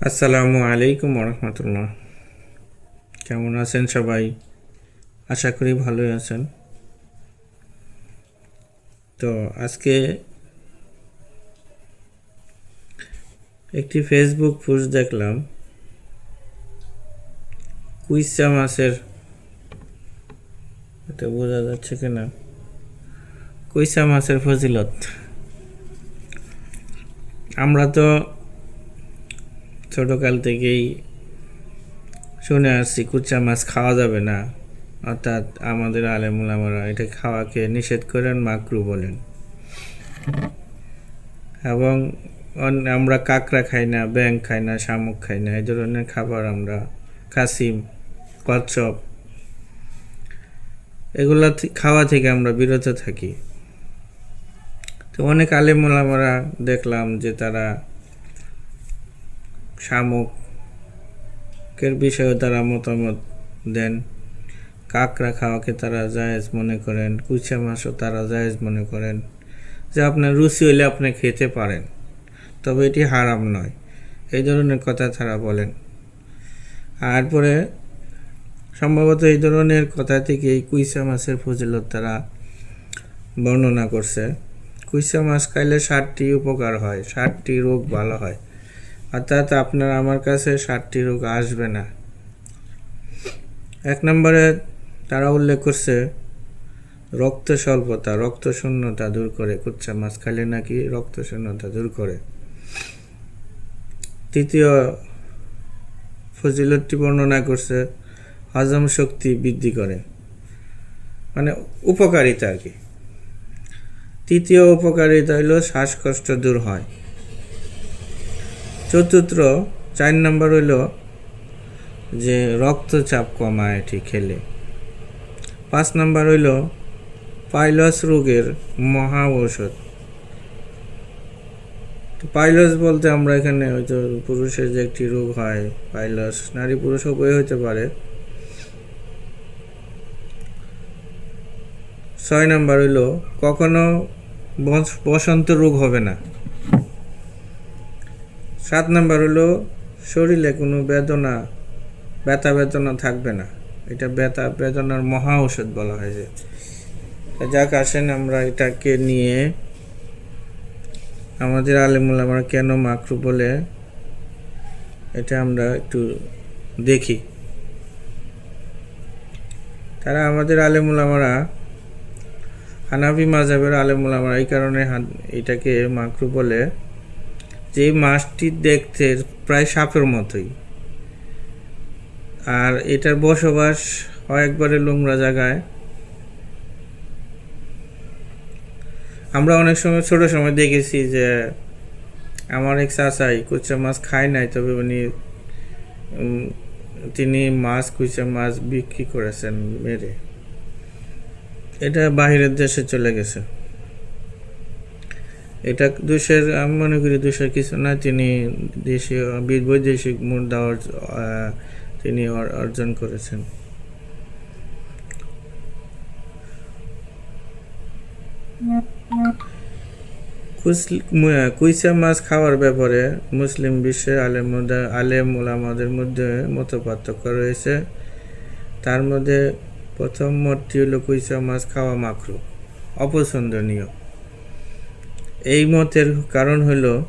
আসসালামু আলাইকুম রহমতুল্লাহ কেমন আছেন সবাই? আশা করি ভালোই আছেন। তো আজকে একটি ফেসবুক পোস্ট দেখলাম। কুইসা মাছের, এটা বোঝা যাচ্ছে কিনা? কুইসা মাছের ফজিলত। আমরা তো ছোটোকাল থেকেই শুনে আসছি কুচা মাছ খাওয়া যাবে না। অর্থাৎ আমাদের আলেমুলামারা এটা খাওয়াকে নিষেধ করেন, মাকরু বলেন। এবং আমরা কাঁকড়া খাই না ব্যাং খাই না, শামুক খাই না, এই ধরনের খাবার আমরা কাসিম কচ্ছপ, এগুলা খাওয়া থেকে আমরা বিরত থাকি। তো অনেক আলেমুলামারা দেখলাম যে তারা শামুকের বিষয়েও তারা মতামত দেন। কাঁকড়া খাওয়াকে তারা জায়েজ মনে করেন কুচা মাছও তারা জায়েজ মনে করেন। যে আপনার রুচি হইলে আপনি খেতে পারেন, তবে এটি হারাম নয়, এই ধরনের কথা তারা বলেন। আর পরে সম্ভবত এই ধরনের কথা থেকে এই কুইসা মাছের ফজিলত তারা বর্ণনা করছে। কুইসা মাছ খাইলে ষাটটি উপকার হয়, ষাটটি রোগ ভালো হয়। অর্থাৎ আপনার আমার কাছে ষাটটি রোগ আসবে না। এক নম্বরে তারা উল্লেখ করছে, রক্ত স্বল্পতা, রক্ত শূন্যতা দূর করে। কুচ্চা মাছ খাইলে নাকি রক্ত শূন্যতা দূর করে? তৃতীয়, ফজিলতটি বর্ণনা করছে, হজম শক্তি বৃদ্ধি করে। মানে উপকারিতা আর কি। তৃতীয় উপকারিতা হলো শ্বাসকষ্ট দূর হয়। চতুর্থ, চার নম্বর হইল যে রক্তচাপ কমায় এটি খেলে। পাঁচ নম্বর হইল পাইলস রোগের মহা ঔষধ। পাইলস বলতে আমরা এখানে হয়তো পুরুষের যে একটি রোগ হয়, পাইলস, নারী পুরুষ উভয় হতে পারে। ছয় নম্বর হইল কখনো বস- বসন্ত রোগ হবে না। সাত নাম্বার হলো, শরীরে কোনো বেদনা, ব্যথা বেদনা থাকবে না। এটা ব্যথা, বেদনার মহা ঔষধ বলা হয় যে। যাক, আসেন আমরা এটাকে নিয়ে আমাদের আলেমুল আমরা কেন মাকরু বলে, এটা আমরা একটু দেখি। তারা আমাদের আলেমুল আমরা, হানাফি মাজাবের আলেমুল আমরা এই কারণে এটাকে মাকরু বলে। যে মাছটি দেখতে প্রায় সাপের মতোই। আর এটার বসবাস হয় একবারে নোংরা জায়গায়। আমরা অনেক সময় ছোট সময় দেখেছি যে আমার এক চাচাই কুচা মাছ খায় নাই, তবে উনি তিনি মাছ কুচা মাছ বিক্রি করেছেন মেরে। এটা বাহিরের দেশে চলে গেছে। এটা দোষের আমি মনে করি দোষের কিছু না, তিনি দেশীয় বৈদেশিক মুদ্রা তিনি অর্জন করেছেন। কুইসা মাছ খাওয়ার ব্যাপারে মুসলিম বিশ্বের আলেম আলেম ওলামাদের মধ্যে মত পার্থক্য রয়েছে। তার মধ্যে প্রথম মতটি হলো কুইসা মাছ খাওয়া মাকরু, অপছন্দনীয়। এই মতের কারণ হলো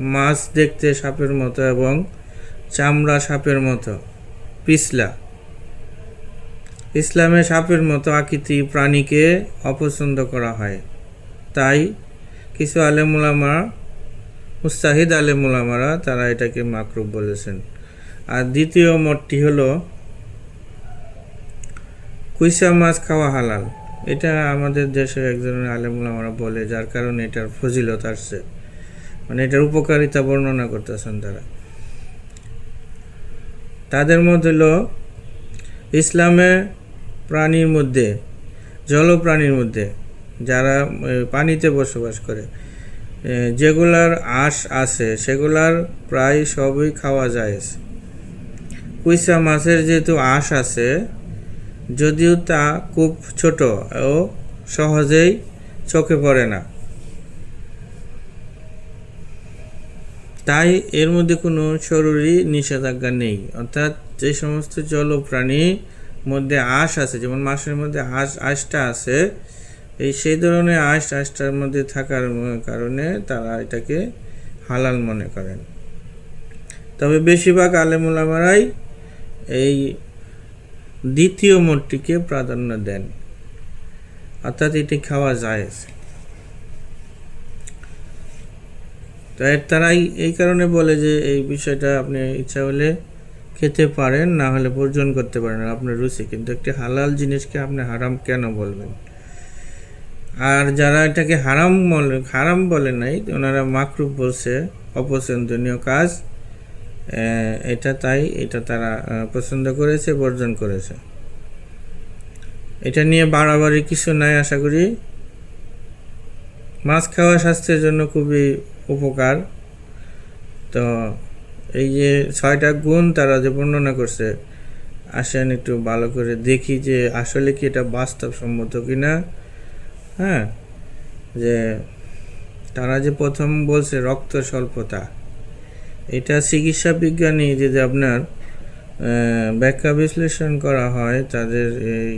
মাছ দেখতে সাপের মতো এবং চামড়া সাপের মতো। পিছলা। ইসলামে সাপের মতো আকৃতি প্রাণীকে অপছন্দ করা হয়। তাই কিছু আলেমুলামা মুস্তাহিদ আলেমুলামারা তারা এটাকে মাকরুব বলেছেন। আর দ্বিতীয় মতটি হলো, কুইসা মাছ খাওয়া হালাল। এটা আমাদের দেশের একজনের আলেমুলামারা বলে, যার কারণে এটার ফজিলত আসছে। মানে এটার উপকারিতা বর্ণনা করতেছেন তারা। তাদের মধ্যে হলো, ইসলামে প্রাণীর মধ্যে, জলপ্রাণীর মধ্যে যারা পানিতে বসবাস করে যেগুলার আঁশ আছে, সেগুলার প্রায় সবই খাওয়া যায় কুইসা মাছের যেহেতু আঁশ আছে যদিও তা খুব ছোট ও সহজেই চোখে পড়ে না। তাই এর মধ্যে কোনো জরুরি নিষেধাজ্ঞা নেই। অর্থাৎ যে সমস্ত জল প্রাণী মধ্যে আঁশ আছে, যেমন মাছের মধ্যে আঁশ, আঁশটা আছে, এই সেই ধরনের আঁশ, আঁশটার মধ্যে থাকার কারণে তারা এটাকে হালাল মনে করেন। তবে বেশিরভাগ আলেমুলামারাই এই দ্বিতীয় মতটিকে প্রাধান্য দেন। অর্থাৎ এটি খাওয়া যায় তো এর তারাই এই কারণে বলে যে এই বিষয়টা আপনি ইচ্ছা হলে খেতে পারেন, না হলে বর্জন করতে পারেন আপনার রুচি। কিন্তু একটি হালাল জিনিসকে আপনি হারাম কেন বলবেন? আর যারা এটাকে হারাম হারাম বলে নাই, ওনারা মাকরুব বলছে, অপছন্দনীয় কাজ এটা তাই, এটা তারা পছন্দ করেছে, বর্জন করেছে। এটা নিয়ে বাড়াবাড়ি কিছু নাই, আশা করি। মাছ খাওয়া স্বাস্থ্যের জন্য খুবই উপকার। তো এই যে ছয়টা গুণ তারা যে বর্ণনা করছে, আসেন একটু ভালো করে দেখি যে আসলে কি এটা বাস্তবসম্মত কিনা। হ্যাঁ যে তারা যে প্রথম বলছে রক্ত স্বল্পতা এটা চিকিৎসা বিজ্ঞানী যদি আপনার ব্যাখ্যা বিশ্লেষণ করা হয় তাদের এই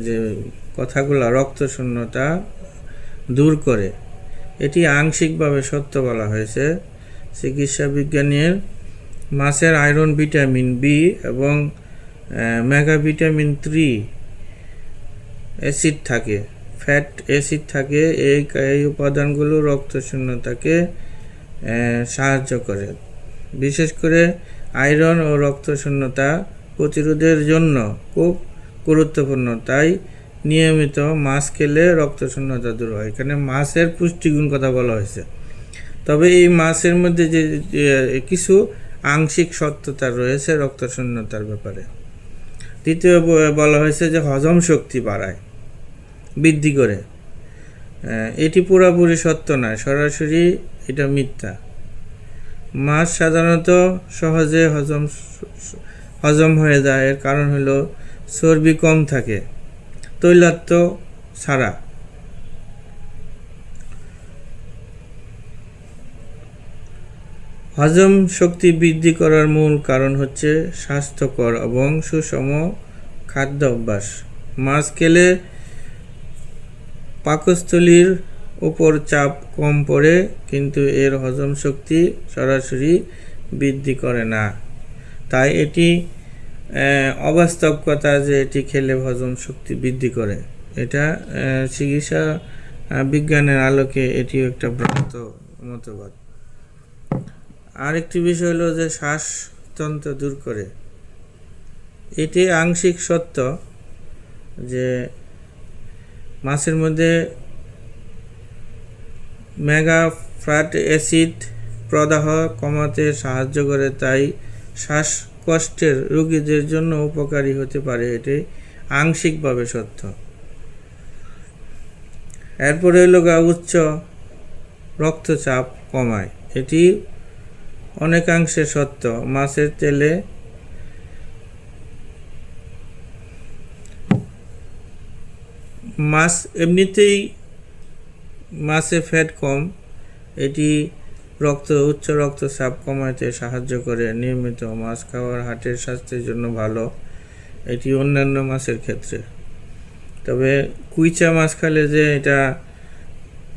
যে কথাগুলো রক্ত শূন্যতা দূর করে এটি আংশিকভাবে সত্য বলা হয়েছে। চিকিৎসা বিজ্ঞানীর মাছের আয়রন ভিটামিন বি এবং মেগা ভিটামিন থ্রি অ্যাসিড থাকে ফ্যাট অ্যাসিড থাকে এই এই উপাদানগুলো রক্ত শূন্যতাকে আহ, সাহায্য করে। বিশেষ করে আয়রন ও রক্ত শূন্যতা প্রতিরোধের জন্য খুব গুরুত্বপূর্ণ। তাই নিয়মিত মাছ খেলে রক্ত শূন্যতা দূর হয়। এখানে মাছের পুষ্টিগুণ কথা বলা হয়েছে। তবে এই মাছের মধ্যে যে কিছু আংশিক সত্যতা রয়েছে রক্ত শূন্যতার ব্যাপারে। দ্বিতীয় বলা হয়েছে যে হজম শক্তি বাড়ায়, বৃদ্ধি করে। এটি পুরোপুরি সত্য নয়। সরাসরি এটা মিথ্যা। মাছ সাধারণত সহজে হজম হজম হয়ে যায়। এর কারণ হলো চর্বি কম থাকে, তৈলাক্ত ছাড়া। হজম শক্তি বৃদ্ধি করার মূল কারণ হচ্ছে স্বাস্থ্যকর এবং সুষম খাদ্য অভ্যাস মাছ খেলে পাকস্থলীর উপর চাপ কম পড়ে, কিন্তু এর হজম শক্তি সরাসরি বৃদ্ধি করে না। তাই এটি অবাস্তব যে এটি খেলে হজম শক্তি বৃদ্ধি করে। এটা চিকিৎসা বিজ্ঞানের আলোকে এটিও একটা ভ্রান্ত মতবাদ। আরেকটি বিষয় হলো যে শ্বাসতন্ত্র দূর করে। এটি আংশিক সত্য যে মাছের মধ্যে মেগা ফ্যাট অ্যাসিড প্রদাহ কমাতে সাহায্য করে, তাই শ্বাসকষ্টের রোগীদের জন্য উপকারী হতে পারে। এটি আংশিকভাবে সত্য। এরপরে হলো গা, উচ্চ রক্তচাপ কমায়। এটি অনেকাংশে সত্য। মাছের তেলে মাছ এমনিতেই মাছে ফ্যাট কম, এটি রক্ত, উচ্চ রক্তচাপ কমাতে সাহায্য করে। নিয়মিত মাছ খাওয়ার হার্টের স্বাস্থ্যের জন্য ভালো, এটি অন্যান্য মাছের ক্ষেত্রে। তবে কুইচা মাছ খালে যে এটা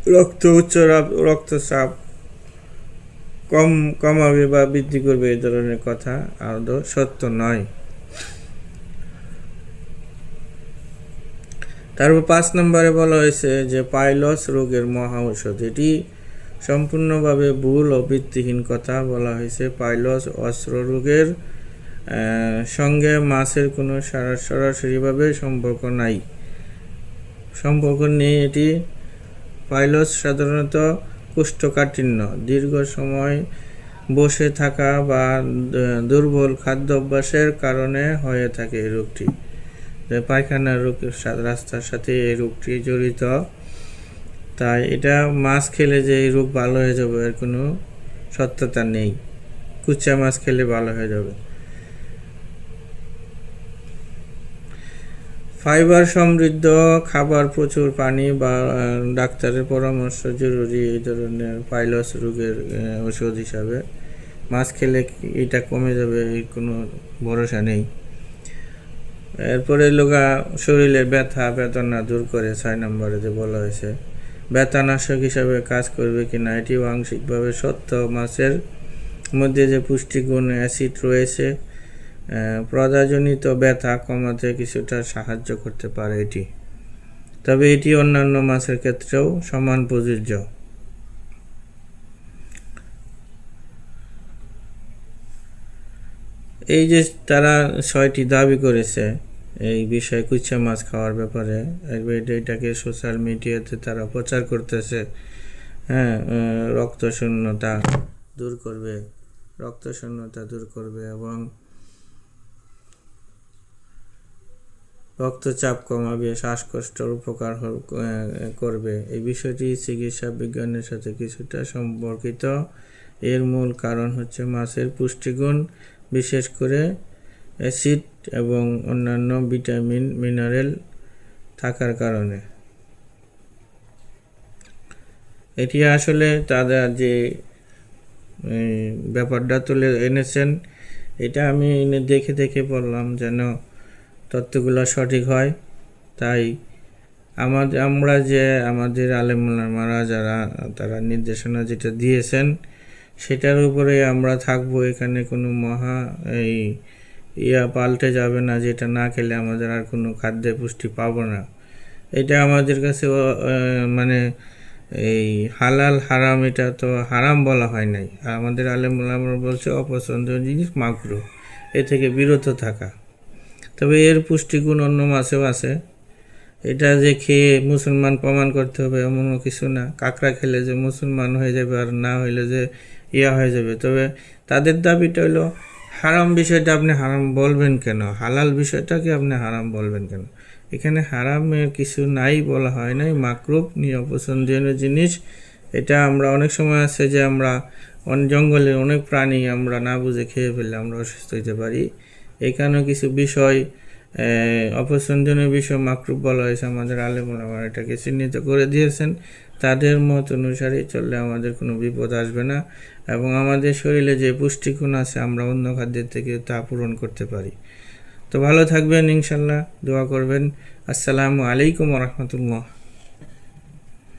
রক্ত, উচ্চ রক- রক্তচাপ কম কমাবে বা বৃদ্ধি করবে এই ধরনের কথা আদৌ সত্য নয়। তারপর পাঁচ নম্বরে বলা হয়েছে যে পাইলস রোগের মহা ঔষধ এটি সম্পূর্ণভাবে ভুল ও ভিত্তিহীন কথা বলা হয়েছে। পাইলস অস্ত্র রোগের সঙ্গে মাছের কোনো সারা- সরাসরিভাবে সম্পর্ক নাই। সম্পর্ক নেই এটি। পাইলস সাধারণত কোষ্ঠকাঠিন্য, দীর্ঘ সময় বসে থাকা বা দুর্বল খাদ্য অভ্যাসের কারণে হয়ে থাকে এই রোগটি। পায়খানার রোগ রাস্তার সাথে এই রোগটি জড়িত। তাই এটা মাছ খেলে যে এই রোগ ভালো হয়ে যাবে, এর কোনো সত্যতা নেই। কুচা মাছ খেলে ভালো হয়ে যাবে। ফাইবার সমৃদ্ধ খাবার, প্রচুর পানি বা ডাক্তারের পরামর্শ জরুরি এই ধরনের পাইলস রোগের ওষুধ হিসাবে। মাছ খেলে এটা কমে যাবে কোনো ভরসা নেই। এরপরে লোগা শরীরে ব্যথা বেদনা দূর করে ছয় নম্বরে যে বলা হয়েছে ব্যথানাশক হিসাবে কাজ করবে কিনা এটিও আংশিকভাবে সত্য। মাছের মধ্যে যে পুষ্টিগুণ অ্যাসিড রয়েছে আহ, প্রদাহজনিত ব্যথা কমাতে কিছুটা সাহায্য করতে পারে এটি। তবে এটি অন্যান্য মাছের ক্ষেত্রেও সমান প্রযোজ্য। এই যে তারা ছয়টি দাবি করেছে, এই বিষয়ে কুচ্ছা মাছ খাওয়ার ব্যাপারে এটাকে সোশ্যাল মিডিয়াতে তারা প্রচার করতেছে হ্যাঁ রক্ত শূন্যতা দূর করবে রক্ত শূন্যতা দূর করবে এবং রক্তচাপ কমাবে, শ্বাসকষ্টের উপকার করবে। এই বিষয়টি চিকিৎসা বিজ্ঞানের সাথে কিছুটা সম্পর্কিত। এর মূল কারণ হচ্ছে মাছের পুষ্টিগুণ বিশেষ করে অ্যাসিড এবং অন্যান্য ভিটামিন, মিনারেল থাকার কারণে। এটি আসলে তারা যে ব্যাপারটা তুলে এনেছেন, এটা আমি দেখে দেখে বললাম যেন তথ্যগুলো সঠিক হয়। তাই আমাদের, আমরা যে আমাদের আলেমারা যারা, তারা নির্দেশনা যেটা দিয়েছেন সেটার উপরে আমরা থাকব, এখানে কোনো মহা এই ইয়া পাল্টে যাবে না, যেটা না খেলে আমাদের আর কোনো খাদ্যে পুষ্টি পাবো না। এটা আমাদের কাছে মানে এই হালাল হারাম, এটা তো হারাম বলা হয় নাই। আমাদের আলেমুলামরা বলছে, অপছন্দনীয় জিনিস মাকরু, এ থেকে বিরত থাকা। তবে এর পুষ্টিগুণ অন্য মাছেও আছে। এটা যে খেয়ে মুসলমান প্রমাণ করতে হবে, এমনও কিছু না। কাঁকড়া খেলে যে মুসলমান হয়ে যাবে আর না হইলে যে ইয়া হয়ে যাবে। তবে তাদের দাবিটা হলো, হারাম বিষয়টা আপনি হারাম বলবেন কেন? হালাল বিষয়টাকে আপনি হারাম বলবেন কেন? এখানে হারামের কিছু নাই বলা হয় নাই মাকরুপ নিয়ে জিনিস। এটা আমরা অনেক সময় আছে যে আমরা জঙ্গলের অনেক প্রাণী আমরা না বুঝে খেয়ে ফেললে আমরা অসুস্থ হতে পারি। এখানেও কিছু বিষয় অপছন্দনীয় বিষয় মাকরুপ বলা হয়েছে। আমাদের আলেমুল আমার এটাকে চিহ্নিত করে দিয়েছেন। তাদের মত অনুসারে চললে আমাদের কোনো বিপদ আসবে না এবং আমাদের শরীরে যে পুষ্টিগুণ আছে আমরা অন্য খাদ্যের থেকে তা পূরণ করতে পারি। তো ভালো থাকবেন ইনশাল্লাহ, দোয়া করবেন। আসসালামু আলাইকুম রহমতুল্লাহ।